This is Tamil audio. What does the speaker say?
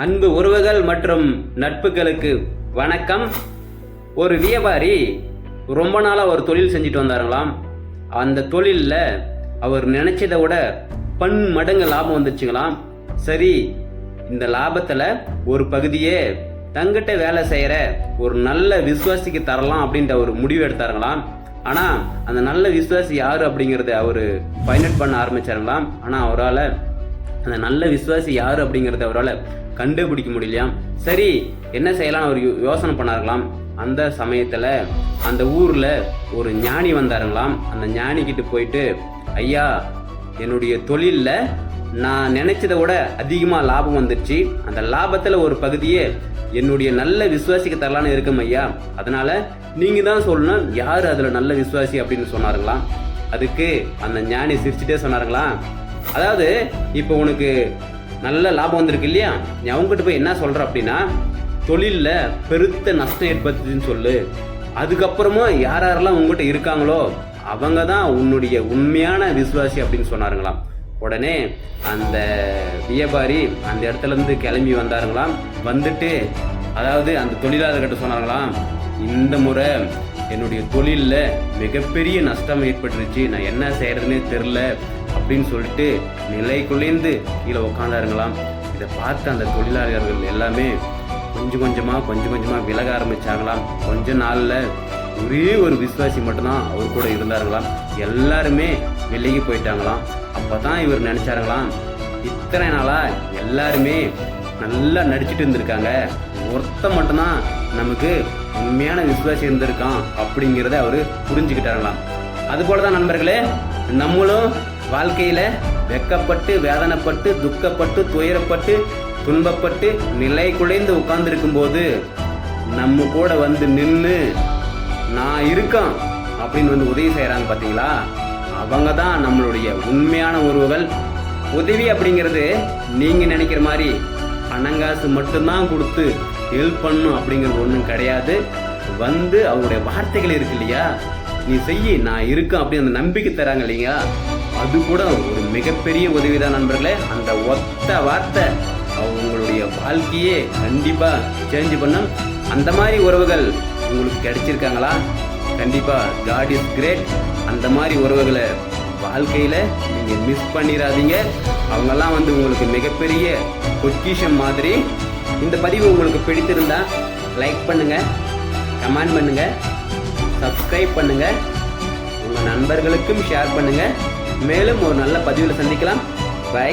அன்பு உறவுகள் மற்றும் நட்புகளுக்கு வணக்கம். ஒரு வியாபாரி ரொம்ப நாளாக ஒரு தொழில் செஞ்சுட்டு வந்தாருங்களாம். அந்த தொழிலில் அவர் நினைச்சதை விட பன் மடங்கு லாபம் வந்துச்சுங்களாம். சரி இந்த லாபத்தில் ஒரு பகுதியே தங்கிட்ட வேலை செய்கிற ஒரு நல்ல விசுவாசிக்கு தரலாம் அப்படின்ற ஒரு முடிவு எடுத்தாருங்களாம். ஆனால் அந்த நல்ல விசுவாசி யார் அப்படிங்கிறத அவர் ஃபைண்ட் பண்ண ஆரம்பிச்சாருங்களாம். ஆனால் அவரால் அந்த நல்ல விசுவாசி யார் அப்படிங்கிறத அவரால் கண்டுபிடிக்க முடியலையாம் சரி என்ன செய்யலாம் அவர் யோ- யோசனை பண்ணார்களாம். அந்த சமயத்தில் அந்த ஊரில் ஒரு ஞானி வந்தாருங்களாம் அந்த ஞானிக்கிட்ட போயிட்டு ஐயா என்னுடைய தொழிலில் நான் நினைச்சதை விட அதிகமாக லாபம் வந்துடுச்சு அந்த லாபத்தில் ஒரு பகுதியே என்னுடைய நல்ல விசுவாசிக்கு தரலான்னு இருக்கும் ஐயா. அதனால் நீங்கள் தான் சொல்லணும் யார் அதில் நல்ல விசுவாசி அப்படின்னு சொன்னாருங்களாம் அதுக்கு அந்த ஞானி சிரிச்சுட்டே சொன்னாருங்களாம் அதாவது இப்போ உனக்கு நல்ல லாபம் வந்திருக்கு இல்லையா? நீ அவங்ககிட்ட போய் என்ன சொல்கிற அப்படின்னா தொழிலில் பெருத்த நஷ்டம் ஏற்படுத்துதுன்னு சொல்லு. அதுக்கப்புறமா யார் யாரெல்லாம் உங்ககிட்ட இருக்காங்களோ அவங்க தான் உன்னுடைய உண்மையான விசுவாசி அப்படின்னு சொன்னாருங்களாம். உடனே அந்த வியாபாரி அந்த இடத்துல இருந்து கிளம்பி வந்தாருங்களாம். வந்துட்டு அதாவது அந்த தொழிலாளர்கிட்ட சொன்னாங்களாம் இந்த முறை என்னுடைய தொழிலில் மிகப்பெரிய நஷ்டம் ஏற்பட்டுருச்சு. நான் என்ன செய்கிறதுனே தெரில. அப்படின்னு சொல்லிட்டு நிலை குலைந்து கீழே உட்காந்தாருங்களாம் இதை பார்த்த அந்த தொழிலாளர்கள் எல்லாமே கொஞ்சம் கொஞ்சமாக கொஞ்சம் கொஞ்சமாக விலக ஆரம்பிச்சாங்களாம். கொஞ்ச நாளில் ஒரே ஒரு விசுவாசி மட்டும்தான் அவர் கூட இருந்தார்களாம் எல்லாருமே வெளியே போயிட்டாங்களாம். அப்போ தான் இவர் நினச்சாருங்களாம் இத்தனை நாளாக எல்லாருமே நல்லா நடிச்சுட்டு இருந்திருக்காங்க. ஒருத்தன் மட்டும்தான் நமக்கு உண்மையான விசுவாசி இருந்திருக்கான் அப்படிங்கிறத அவர் புரிஞ்சுக்கிட்டாருங்களாம். அதுபோல தான் நண்பர்களே நம்மளும் வாழ்க்கையில் வெக்கப்பட்டு வேதனைப்பட்டு துக்கப்பட்டு துயரப்பட்டு துன்பப்பட்டு நிலை குலைந்து உட்கார்ந்துருக்கும் போது நம்ம கூட வந்து நின்று நான் இருக்கேன் அப்படின்னு வந்து உதவி செய்கிறாங்க பார்த்தீங்களா அவங்க தான் நம்மளுடைய உண்மையான உறவுகள். உதவி அப்படிங்கிறது நீங்கள் நினைக்கிற மாதிரி பணங்காசு மட்டும்தான் கொடுத்து ஹெல்ப் பண்ணும் அப்படிங்கிறது ஒன்றும் கிடையாது. வந்து அவருடைய வார்த்தைகள் இருக்கு இல்லையா? நீ செய்ய நான் இருக்கேன் அப்படி அந்த நம்பிக்கை தராங்க இல்லைங்களா? அது கூட ஒரு மிகப்பெரிய உதவி தான் நண்பர்களே. அந்த ஒத்த வார்த்தை அவங்களுடைய வாழ்க்கையே கண்டிப்பாக சேஞ்ச் பண்ணும். அந்த மாதிரி உறவுகள் உங்களுக்கு கிடைச்சிருக்காங்களா? கண்டிப்பாக காட் இஸ் கிரேட் அந்த மாதிரி உறவுகளை வாழ்க்கையில் நீங்கள் மிஸ் பண்ணிடாதீங்க அவங்கெல்லாம் வந்து உங்களுக்கு மிகப்பெரிய பொக்கிஷம் மாதிரி. இந்த பதிவு உங்களுக்கு பிடித்திருந்தால் லைக் பண்ணுங்கள் கமெண்ட் பண்ணுங்கள் சப்ஸ்கிரைப் பண்ணுங்கள் உங்கள் நண்பர்களுக்கும் ஷேர் பண்ணுங்கள் மேலும் ஒரு நல்ல பதிவில் சந்திக்கலாம். பை